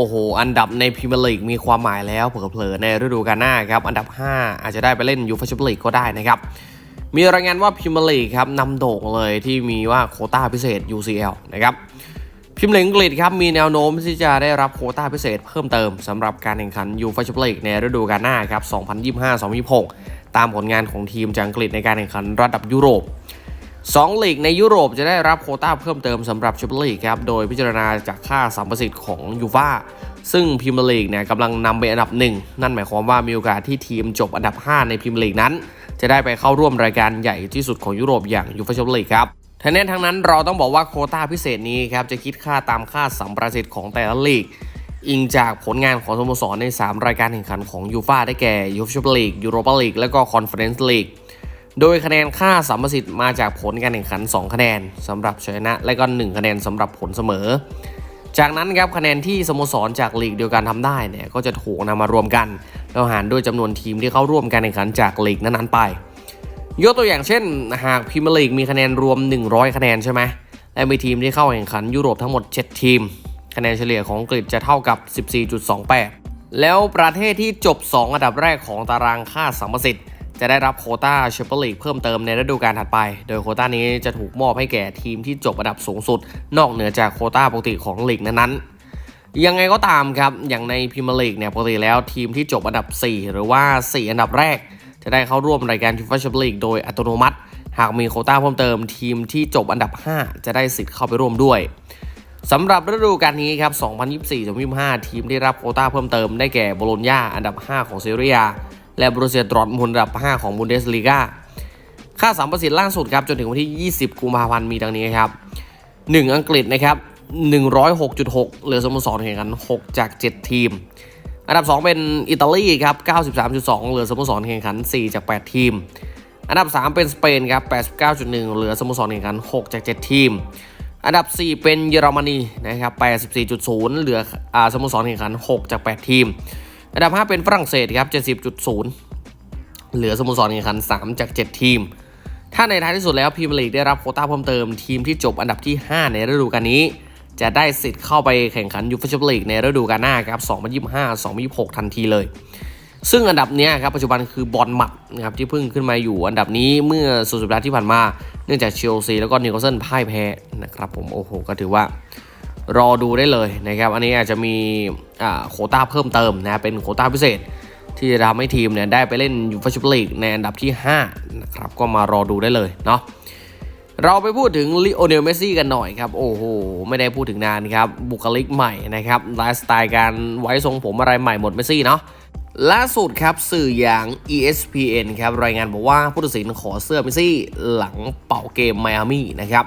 โอ้โห อันดับในพรีเมียร์ลีกมีความหมายแล้วเผลอๆในฤดูกาลหน้าครับ อันดับ 5 อาจจะได้ไปเล่นยูฟ่าแชมเปี้ยนลีกก็ได้นะครับ มีรายงานว่าพรีเมียร์ลีกครับนำโด่งเลยที่มีว่าโคต้าพิเศษ UCL นะครับพิมพ์เลีกอังกฤษครับมีแนวโน้มที่จะได้รับโควต้าพิเศษเพิ่มเติมสำหรับการแข่งขันยูฟ่าแชมเปี้ยนลีกในฤดูกาลหน้าครับ 2025-2026 ตามผลงานของทีมจากอังกฤษในการแข่งขันระดับยุโรป สองลีกในยุโรปจะได้รับโคต้าเพิ่มเติมสำหรับแชมเปี้ยนลีกครับ โดยพิจารณาจากค่าสัมประสิทธิ์ของยูฟ่าซึ่งพรีเมียร์ลีกเนี่ยกำลังนำเป็นอันดับหนึ่งนั่นหมายความว่ามีโอกาสที่ทีมจบอันดับ 5 ในพรีเมียร์ลีกนั้น จะได้ไปเข้าร่วมรายการใหญ่ที่สุดของยุโรปอย่างยูฟ่าแชมเปี้ยนลีกครับทั้งนี้ทั้งนั้นเราต้องบอกว่าโคต้าพิเศษนี้ครับจะคิดค่าตามค่าสัมประสิทธิ์ของแต่ละลีก อิงจากผลงานของสโมสรใน 3 รายการแข่งขันของยูฟ่าได้แก่ยูฟ่าแชมเปี้ยนลีกยูโรปาลีกและก็คอนเฟอเรนซ์ลีก โดยคะแนนค่าสัมประสิทธิ์มาจากผลการแข่งขัน 2 คะแนนสำหรับชนะ และก็ 1 คะแนนสำหรับผลเสมอ จากนั้นครับคะแนนที่สโมสรจากลีกเดียวกันทำได้เนี่ยก็จะถูกนำมารวมกัน แล้วหารด้วยจำนวนทีมที่เข้าร่วมการแข่งขันจากลีกนั้นๆไป ยกตัวอย่างเช่น หากพรีเมียร์ลีกมีคะแนนรวม 100 คะแนนใช่ไหมและมีทีมที่เข้าแข่งขันยุโรปทั้งหมด 7 ทีม คะแนนเฉลี่ยของอังกฤษจะเท่ากับ 14.28 แล้วประเทศที่จบ 2 อันดับแรกของตารางค่าสัมประสิทธิ์ จะได้รับโคต้าแชมเปี้ยนลีกเพิ่มเติมในฤดูกาลถัดไป โดยโคต้านี้จะถูกมอบให้แก่ทีมที่จบอันดับสูงสุด นอกเหนือจากโคต้าปกติของลีกนั้นๆ ยังไงก็ตามครับ อย่างในพรีเมียร์ลีกเนี่ยปกติแล้วทีมที่จบอันดับ 4 หรือว่า 4 อันดับแรก จะได้เข้าร่วมรายการยูฟ่าแชมเปี้ยนลีกโดยอัตโนมัติ หากมีโคต้าเพิ่มเติม ทีมที่จบอันดับ 5 จะได้สิทธิ์เข้าไปร่วมด้วยสำหรับฤดูกาลนี้ครับ 2024-2025ทีมที่รับโคต้าเพิ่มเติมได้แก่โบโลญญาอันดับ 5 ของเซเรีย และบรูเซียดรอทมุนด์อันดับ 5 ของบุนเดสลีกาค่าสัมประสิทธิ์ล่าสุดครับจนถึงวันที่ 20 กุมภาพันธ์มีดังนี้ครับ 1 อังกฤษนะครับ 106.6 เหลือสโมสรแข่งขัน 6 จาก 7 ทีม อันดับ 2 เป็นอิตาลีครับ 93.2 เหลือสโมสรแข่งขัน 4 จาก 8 ทีม อันดับ 3 เป็นสเปนครับ 89.1 เหลือสโมสรแข่งขัน 6 จาก 7 ทีม อันดับ 4 เป็นเยอรมนีนะครับ 84.0 เหลืออ่าสโมสรแข่งขัน 6 จาก 8 ทีม อันดับ 5 เป็นฝรั่งเศสครับ 70.0 เหลือสโมสรแข่งขัน 3 จาก 7 ทีม ถ้าในท้ายที่สุดแล้วพรีเมียร์ลีกได้รับโควต้าเพิ่มเติมทีมที่จบอันดับที่ 5 ในฤดูกาลนี้ จะได้สิทธิ์เข้าไปแข่งขันยูฟ่าแชมเปี้ยนลีกในฤดูกาลหน้าครับ 2025-2026 ทันทีเลย ซึ่งอันดับนี้ครับปัจจุบันคือบอลหมัดนะครับที่เพิ่งขึ้นมาอยู่ อันดับนี้เมื่อสุดสัปดาห์ที่ผ่านมา เนื่องจากเชลซีแล้วก็นิวคาสเซิลพ่ายแพ้นะครับผมโอ้โหก็ถือว่า รอดูได้เลยนะครับอันนี้อาจจะมีโควต้าเพิ่มเติมนะเป็นโควต้าพิเศษ ที่จะทำให้ทีมเนี่ยได้ไปเล่นยูฟ่าแชมเปี้ยนลีกในอันดับที่5นะครับก็มารอดูได้เลยเนาะเราไปพูดถึงลิโอเนลเมซี่กันหน่อยครับ โอ้โห ไม่ได้พูดถึงนานครับ บุคลิกใหม่นะครับไลฟ์สไตล์การไว้ทรงผมอะไรใหม่หมดเมซี่เนาะล่าสุดครับสื่ออย่าง ESPN ครับ รายงานบอกว่าผู้ตัดสินขอเสื้อเมซี่หลังเป่าเกมไมอามี่นะครับ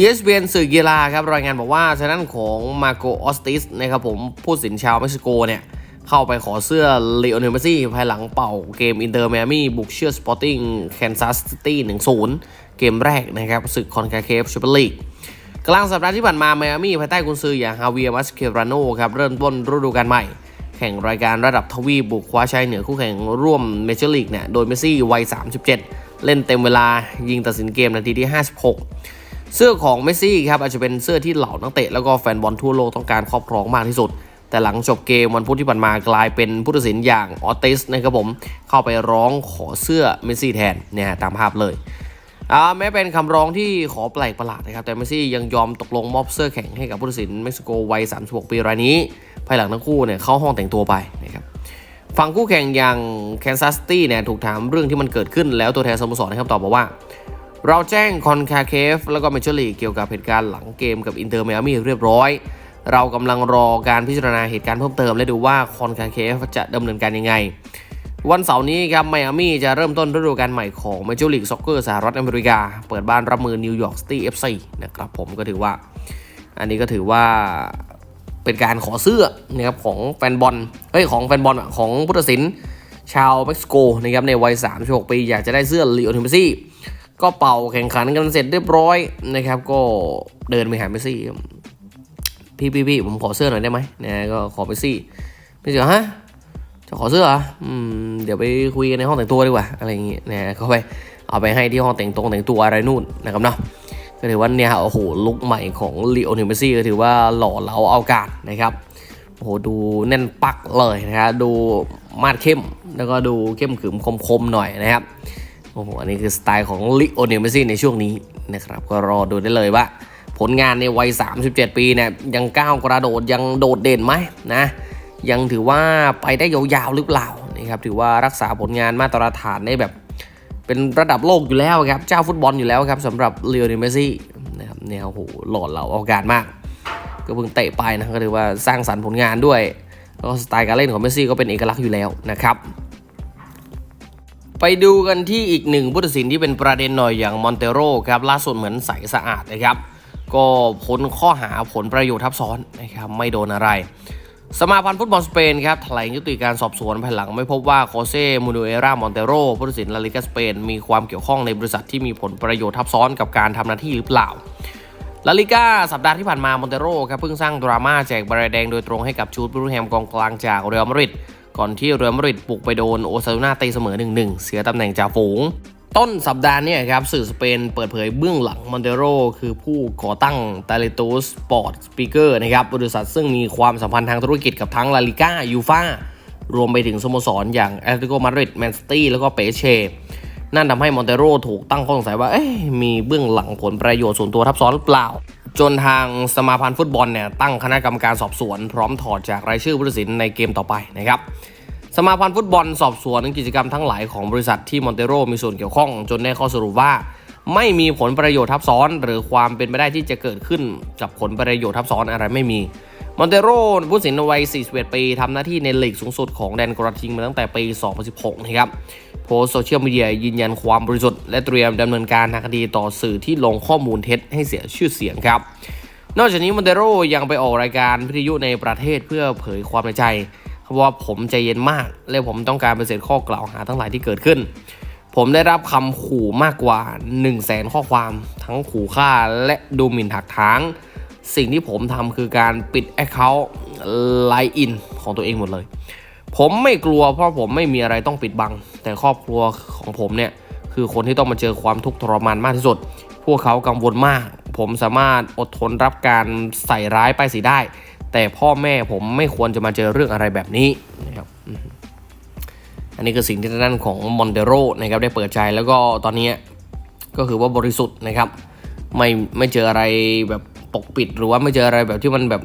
ESPN สื่อกีฬาครับรายงานบอกว่าชนั้นของมาโกออสติสนะครับผมผู้สินชาวเม็กซิโกเนี่ยเข้าไปขอเสื้อเลโอเนลเมซี่ภายหลังเป่าเกมอินเตอร์ i มมี่บุกเชื่อสปอร์ติ้งแคนซัสซิตี้1-0เกมแรกนะครับศึกคอนคาเคฟชูเปอร์ลีกกลางสัปดาห์ที่ผ่านมาไมอามี่ภายใต้กุนซืออย่างฮาเวียมัสเคราโนครับเริ่มต้นฤดูกาลใหม่ แข่งรายการระดับทวีบุกคว้าชัยเหนือคู่แข่งร่วมเมเจอร์ลีกเนี่ยโดยเมซี่วัย 37 เล่นเต็มเวลายิงตัดสินเกมนาทีที่ 56 เสื้อของเมสซี่ครับอาจจะเป็นเสื้อที่เหล่านักเตะแล้วก็แฟนบอลทั่วโลกต้องการครอบครองมากที่สุด แต่หลังจบเกมวันพุธที่ผ่านมากลายเป็นผู้ตัดสินอย่างออติสนะครับผมเข้าไปร้องขอเสื้อเมสซี่แทนเนี่ยตามภาพเลยอ่าแม้เป็นคำร้องที่ขอแปลกประหลาดนะครับ แต่เมสซี่ยังยอมตกลงมอบเสื้อแข่งให้กับผู้ตัดสินเม็กซิโกวัย 36 ปีรายนี้ ภายหลังทั้งคู่เนี่ยเข้าห้องแต่งตัวไปนะครับฝั่งคู่แข่งอย่างแคนซัสตี้เนี่ยถูกถามเรื่องที่มันเกิดขึ้นแล้วตัวแทนสโมสรนะครับตอบบอกว่า เราแจ้งคอนคาเคฟแล้วก็เมเจอร์ลีกเกี่ยวกับเหตุการณ์หลังเกมกับอินเตอร์เมอามี่เรียบร้อย เรากำลังรอการพิจารณาเหตุการณ์เพิ่มเติม และดูว่าคอนคาเคฟจะดำเนินการยังไง วันเสาร์นี้ครับไมอามี่จะเริ่มต้นฤดูกาลใหม่ของเมเจอร์ลีกซ็อกเกอร์สหรัฐอเมริกา เปิดบ้านรับมือนิวยอร์กซิตี้เอฟซีนะครับผมก็ถือว่า อันนี้ก็ถือว่าเป็นการขอเสื้อนะครับของแฟนบอลเฮ้ยของแฟนบอลของผู้ตัดสินชาวเม็กซิโกนะครับในวัย36ปีอยากจะได้เสื้อลีโอเนลเมซี่ ก็เป่าแข่งขันกันเสร็จเรียบร้อยนะครับ ก็เดินไปหาเมสซี่พี่พี่พี่ผมขอเสื้อหน่อยได้ไหมนะก็ขอเมสซี่เมสซี่ฮะจะขอเสื้อเหรออืมเดี๋ยวไปคุยกันในห้องแต่งตัวดีกว่าอะไรอย่างเงี้ยนะเขาไปเอาไปให้ที่ห้องแต่งตรงแต่งตัวอะไรนู่นนะครับเนาะก็ถือว่าเนี่ยโอ้โหลุกใหม่ของลีโอนลเมสซี่ก็ถือว่าหล่อเหลาเอาการนะครับโอ้โหดูแน่นปักเลยนะครับดูมาดเข้มแล้วก็ดูเข้มขึมคมๆหน่อยนะครับ โอ้โห อันนี้คือสไตล์ของลิโอเนลเมสซี่ในช่วงนี้นะครับ ก็รอดูได้เลยว่า ผลงานในวัย 37 ปีเนี่ยยังก้าวกระโดดยังโดดเด่นไหมนะ ยังถือว่าไปได้ยาวๆหรือเปล่านะครับถือว่ารักษาผลงานมาตรฐานได้แบบเป็นระดับโลกอยู่แล้วครับ เจ้าฟุตบอลอยู่แล้วครับสำหรับเลโอเนลเมสซี่นะครับเนี่ยโอ้โหหล่อเหลาเอาการมาก ก็เพิ่งเตะไปนะก็ถือว่าสร้างสรรค์ผลงานด้วย แล้วก็สไตล์การเล่นของเมสซี่ก็เป็นเอกลักษณ์อยู่แล้วนะครับ ไปดูกันที่อีกหนึ่งผู้ตัดสินที่เป็นประเด็นหน่อยอย่างมอนเตโรครับล่าสุดเหมือนใสสะอาดนะครับ ก็พ้นข้อหาผลประโยชน์ทับซ้อนนะครับไม่โดนอะไร สมาพันธ์ฟุตบอลสเปนครับแถลงยุติการสอบสวนภายหลังไม่พบว่าโคเซมูนูเอรามอนเตโรผู้ตัดสินลาลิกาสเปน มีความเกี่ยวข้องในบริษัทที่มีผลประโยชน์ทับซ้อนกับการทำหน้าที่หรือเปล่าลาลิก้าสัปดาห์ที่ผ่านมามอนเตโรครับเพิ่งสร้างดราม่าแจกใบแดงโดยตรงให้กับชูดบรูแฮมกองกลางจากเรอัลมาดริด ก่อนที่เรือมาริดบุกไปโดนโอซาลูน่าตีเสมอ 1-1 เสียตำแหน่งจ่าฝูง ต้นสัปดาห์นี้ครับสื่อสเปนเปิดเผยเบื้องหลังมอนเตโรคือผู้ก่อตั้งตาเลตูสปอร์ตสปีกเกอร์นะครับบริษัทซึ่งมีความสัมพันธ์ทางธุรกิจกับทั้งลาลิก้ายูฟารวมไปถึงสโมสรอย่างแอตเลติโกมาดริดแมนซิตี้แล้วก็เปเช่นั่นทำให้มอนเตโรถูกตั้งข้อสงสัยว่ามีเบื้องหลังผลประโยชน์ส่วนตัวทับซ้อนหรือเปล่า จนทางสมาพันธ์ฟุตบอลเนี่ยตั้งคณะกรรมการสอบสวน พร้อมถอดจากรายชื่อผู้ตัดสินในเกมต่อไปนะครับสมาพันธ์ฟุตบอลสอบสวนกิจกรรมทั้งหลายของบริษัทที่มอนเตโรมีส่วนเกี่ยวข้อง จนได้ข้อสรุปว่า ไม่มีผลประโยชน์ทับซ้อน หรือความเป็นไปได้ที่จะเกิดขึ้นกับผลประโยชน์ทับซ้อนอะไรไม่มีมอนเตโรผู้สินวัย41ปีทำหน้าที่ในลีกสูงสุดของแดนกระทิงมาตั้งแต่ปี 2016 นะครับ โพสโซเชียลมีเดียยืนยันความบริสุทธิ์และเตรียมดำเนินการทางคดีต่อสื่อที่ลงข้อมูลเท็จให้เสียชื่อเสียงครับ นอกจากนี้มอนเตโรยังไปออกรายการวิทยุในประเทศเพื่อเผยความในใจเขาบอกว่าผมใจเย็นมาก และผมต้องการปฏิเสธข้อกล่าวหาทั้งหลายที่เกิดขึ้น ผมได้รับคำขู่มากกว่า 1 0 0 0 0แสนข้อความ ทั้งขู่ฆ่าและดูหมิ่นถักถาง สิ่งที่ผมทำคือการปิดแอคเคาท์ไลน์อินของตัวเองหมดเลย ผมไม่กลัวเพราะผมไม่มีอะไรต้องปิดบัง แต่ครอบครัวของผมเนี่ยคือคนที่ต้องมาเจอความทุกข์ทรมานมากที่สุด พวกเขากังวลมาก ผมสามารถอดทนรับการใส่ร้ายป้ายสีได้ แต่พ่อแม่ผมไม่ควรจะมาเจอเรื่องอะไรแบบนี้นะครับอันนี้คือสิ่งที่ทางด้านของมอนเดโรนะครับได้เปิดใจแล้วก็ตอนนี้ก็คือว่าบริสุทธิ์นะครับ ไม่ไม่เจออะไรแบบปกปิดหรือว่าไม่เจออะไรแบบที่มันแบบ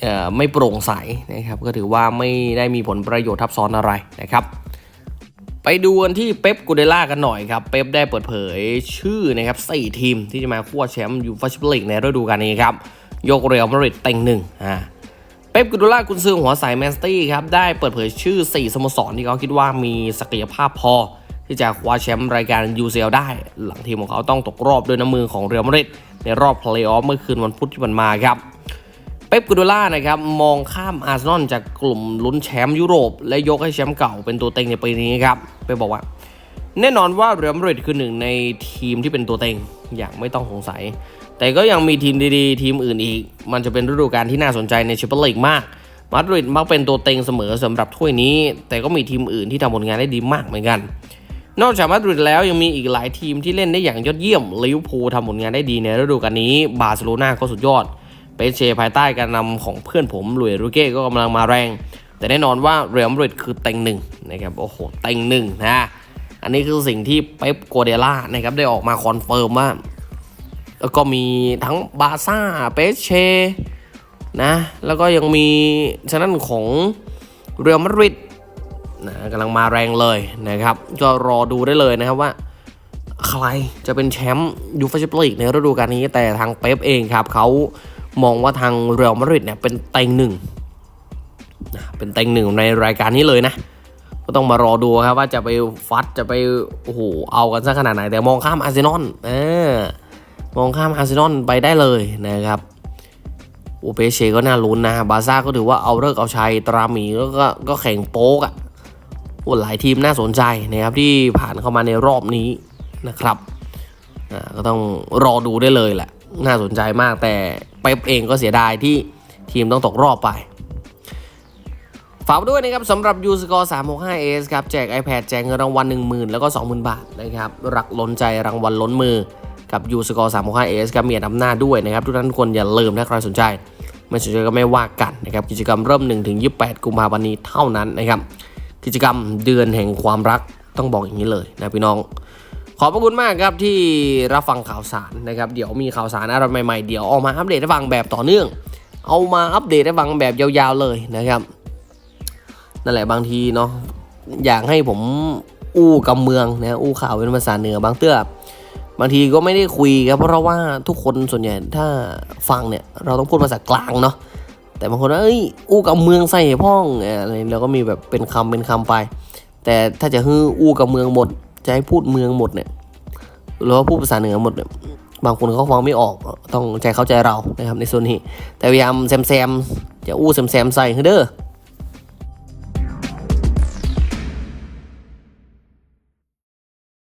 เอ่อไม่โปร่งใสนะครับ ก็ถือว่าไม่ได้มีผลประโยชน์ทับซ้อนอะไรนะครับ ไปดูกันที่เป๊ปกูเดล่ากันหน่อยครับ เป๊ปได้เปิดเผยชื่อนะครับสี่ทีมที่จะมาควแชมป์ยูฟ่าแชมเปี้ยนลีกในฤดูกาลนี้ครับ ยกเรอัลมาดริดเต็งหนึ่งอ่าเป๊ปกูโดล่ากุนซือหัวสายแมนสตี้ครับ ได้เปิดเผยชื่อ 4 สโมสรที่เขาคิดว่ามีศักยภาพพอ ที่จะคว้าแชมป์รายการ UCL ได้ หลังทีมของเขาต้องตกรอบด้วยน้ำมือของเรอัลมาดริดในรอบเพลย์ออฟเมื่อคืนวันพุธที่ผ่านมาครับเป๊ปกูโดล่านะครับมองข้ามอาร์เซนอลจากกลุ่มลุ้นแชมป์ยุโรป และยกให้แชมป์เก่าเป็นตัวเต็งในปีนี้ครับ เป๊ปบอกว่า แน่นอนว่าเรอัลมาดริดคือหนึ่งในทีมที่เป็นตัวเต็งอย่างไม่ต้องสงสัย แต่ก็ยังมีทีมดีๆ ทีมอื่นอีก มันจะเป็นฤดูกาลที่น่าสนใจในแชมเปี้ยนลีกมากมาดริดมักเป็นตัวเต็งเสมอสำหรับถ้วยนี้ แต่ก็มีทีมอื่นที่ทำผลงานได้ดีมากเหมือนกัน นอกจากมาดริดแล้วยังมีอีกหลายทีมที่เล่นได้อย่างยอดเยี่ยมลิเวอร์พูลทำผลงานได้ดีในฤดูกาลนี้ บาร์เซโลนาก็สุดยอด เปเชภายใต้การนำของเพื่อนผมลุยรูเก้ก็กำลังมาแรง แต่แน่นอนว่าเรอัลมาดริดคือเต็งหนึ่งนะครับโอ้โหเต็งหนึ่งนะอันนี้คือสิ่งที่เป๊ปโกเดล่านะครับได้ออกมาคอนเฟิร์มว่า แล้วก็มีทั้งบาซ่าเปเชนะแล้วก็ยังมีฉะนั้นของเรอัลมาดริดนะกำลังมาแรงเลยนะครับ ก็รอดูได้เลยนะครับว่า ใครจะเป็นแชมป์ยูฟ่าแชมเปี้ยนลีกในฤดูกาลนี้แต่ทางเป๊ปเองครับเขามองว่าทางเรอัลมาดริดเนี่ยเป็นเต็งหนึ่ง เป็นเต็งหนึ่งในรายการนี้เลยนะ ก็ต้องมารอดูครับว่าจะไปฟัดจะไปโอ้โหเอากันสักขนาดไหน แต่มองข้ามอาร์เซนอลเออมองข้ามอาร์เซนอลไปได้เลยนะครับโอเปเชก็น่าลุ้นนะ บาซ่าก็ถือว่าเอาเลิกเอาชัยตราหมีก็ก็ก็แข่งโป๊กอะ่ะโอ้หลายทีมน่าสนใจนะครับที่ผ่านเข้ามาในรอบนี้นะครับก็ต้องรอดูได้เลยแหละ น่าสนใจมากแต่เป๊ปเองก็เสียดายที่ทีมต้องตกรอบไป ฝากด้วยนะครับสำหรับ u s c o r e 365s ครับ แจก iPad แจกเงินรางวัล 10,000 แล้วก็ 20,000 บาทนะครับรักล้นใจรางวัลล้นมือกับ u s c o r e 365s ครับมีอันดับหน้าด้วยนะครับ ทุกท่านทุกคนอย่าลืมถ้าใครสนใจ ไม่สนใจก็ไม่ว่ากันนะครับกิจกรรมเริ่ม1ถึง28 กุมภาพันธ์นี้เท่านั้นนะครับกิจกรรมเดือนแห่งความรักต้องบอกอย่างนี้เลยนะพี่น้อง ขอบพระคุณมากครับที่รับฟังข่าวสารนะครับเดี๋ยวมีข่าวสารอะไรใหม่ๆเดี๋ยวเอามาอัปเดตให้ฟังแบบต่อเนื่อง เอามาอัปเดตให้ฟังแบบยาวๆเลยนะครับ นั่นแหละบางทีเนาะอยากให้ผมอู้กำเมืองนะอู้ข่าวเป็นภาษาเหนือบางเตื้อบางทีก็ไม่ได้คุยครับเพราะว่าทุกคนส่วนใหญ่ถ้าฟังเนี่ยเราต้องพูดภาษากลางเนาะแต่บางคนว่าเอ้ยอู้กำเมืองใส่พ่องอะไรเราก็มีแบบเป็นคำเป็นคำไป แต่ถ้าจะฮืออู้กับเมืองหมดจะให้พูดเมืองหมดเนี่ยหรือว่าพูดภาษาเหนือหมดเนี่ยบางคนเขาฟังไม่ออกต้องใจเข้าใจเรานะครับในส่วนนี้ แต่พยายามแซมแซมจะอู้แซมแซมใส่เด้อ